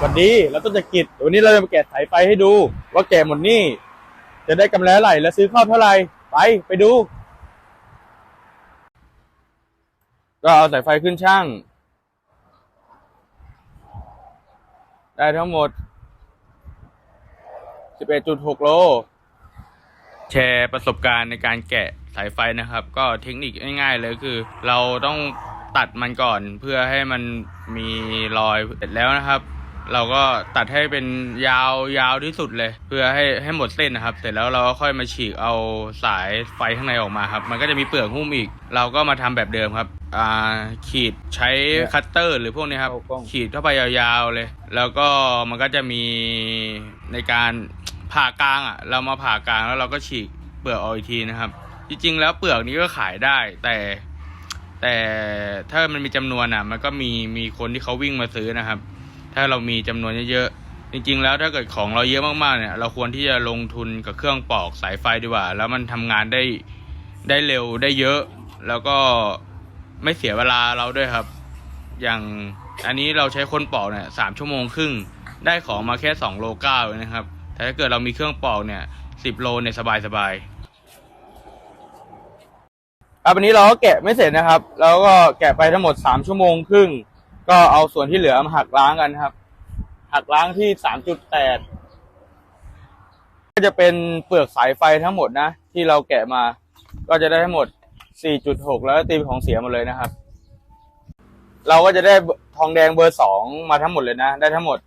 สวัสดีแล้วต้นจะกิจวันนี้เราจะมาแกะสายไฟให้ดู ว่าแกะหมดนี่จะได้กำไรเท่าไหร่และซื้อข้าวเท่าไหร่ไปไปดู ก็เอาสายไฟขึ้นช่าง ได้ทั้งหมด 11.6 โล แชร์ประสบการณ์ในการแกะสายไฟนะครับ ก็เทคนิคง่ายๆเลยคือ เราต้องตัดมันก่อนเพื่อให้มันมีรอยเสร็จแล้วนะครับ เราก็ตัดให้เป็นยาวยาวที่สุดเลย เพื่อให้ให้หมดเส้นนะครับ เสร็จแล้วเราก็ค่อยมาฉีกเอาสายไฟข้างในออกมาครับ มันก็จะมีเปลือกหุ้มอีก เราก็มาทำแบบเดิมครับอ่าขีดใช้คัตเตอร์ หรือพวกนี้ครับเข้ากล้องขีดเข้าไปยาวๆเลย แล้วก็มันก็จะมีในการผ่ากลางอะ เรามาผ่ากลางแล้วเราก็ฉีกเปลือกออกอีกทีนะครับ จริงๆ แล้วเปลือกนี้ก็ขายได้แต่แต่ถ้ามันมีจำนวนอะ มันก็มีมีคนที่เขาวิ่งมาซื้อนะครับ ถ้าเรามีจำนวนเยอะๆจริง ๆ แล้วถ้าเกิดของเราเยอะมากๆเนี่ย เราควรที่จะลงทุนกับเครื่องปอกสายไฟดีกว่า แล้วมันทำงานได้ได้เร็วได้เยอะ แล้วก็ไม่เสียเวลาเราด้วยครับ อย่างอันนี้เราใช้คนปอกเนี่ยสามชั่วโมงครึ่งได้ของมาแค่สองโลเก้าเองนะครับแต่ถ้าเกิดเรามีเครื่องปอกเนี่ยสิบโลเนี่ยสบายสบายครับวันนี้เราก็แกะไม่เสร็จนะครับ แล้วก็แกะไปทั้งหมดสามชั่วโมงครึ่ง ก็เอาส่วนที่เหลือมาหักล้างกันครับ หักล้างที่สามจุดแปดก็จะเป็นเปลือกสายไฟทั้งหมดนะ ที่เราแกะมา ก็จะได้ทั้งหมดสี่จุดหกแล้วตีเป็นของเสียหมดเลยนะครับ เราก็จะได้ทองแดงเบอร์สองมาทั้งหมดเลยนะ ได้ทั้งหมด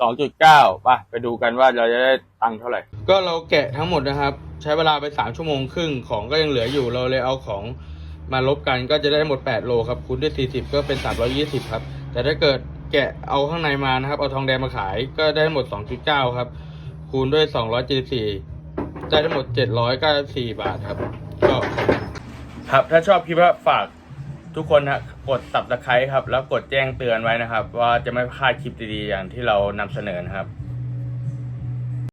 สองจุดเก้าป่ะไปดูกันว่าเราจะได้ตังค์เท่าไหร่ ก็เราแกะทั้งหมดนะครับ ใช้เวลาไปสามชั่วโมงครึ่งของก็ยังเหลืออยู่เราเลยเอาของ มาลบกันก็จะได้หมดแปดโลครับคูณด้วยสี่สิบก็เป็นสามร้อยี่สิบครับ แต่ถ้าเกิดแกะเอาข้างในมานะครับ เอาทองแดงมาขายก็ได้หมดสองจุดเก้าครับ คูณด้วยสองร้อยเจ็ดสี่ได้ทั้งหมดเจ็ดร้อยเก้าสี่บาทครับ ก็ครับถ้าชอบคลิปก็ฝากทุกคนนะกด subscribe ครับ แล้วกดแจ้งเตือนไว้นะครับ ว่าจะไม่พลาดคลิปดีๆอย่างที่เรานำเสนอนะครับ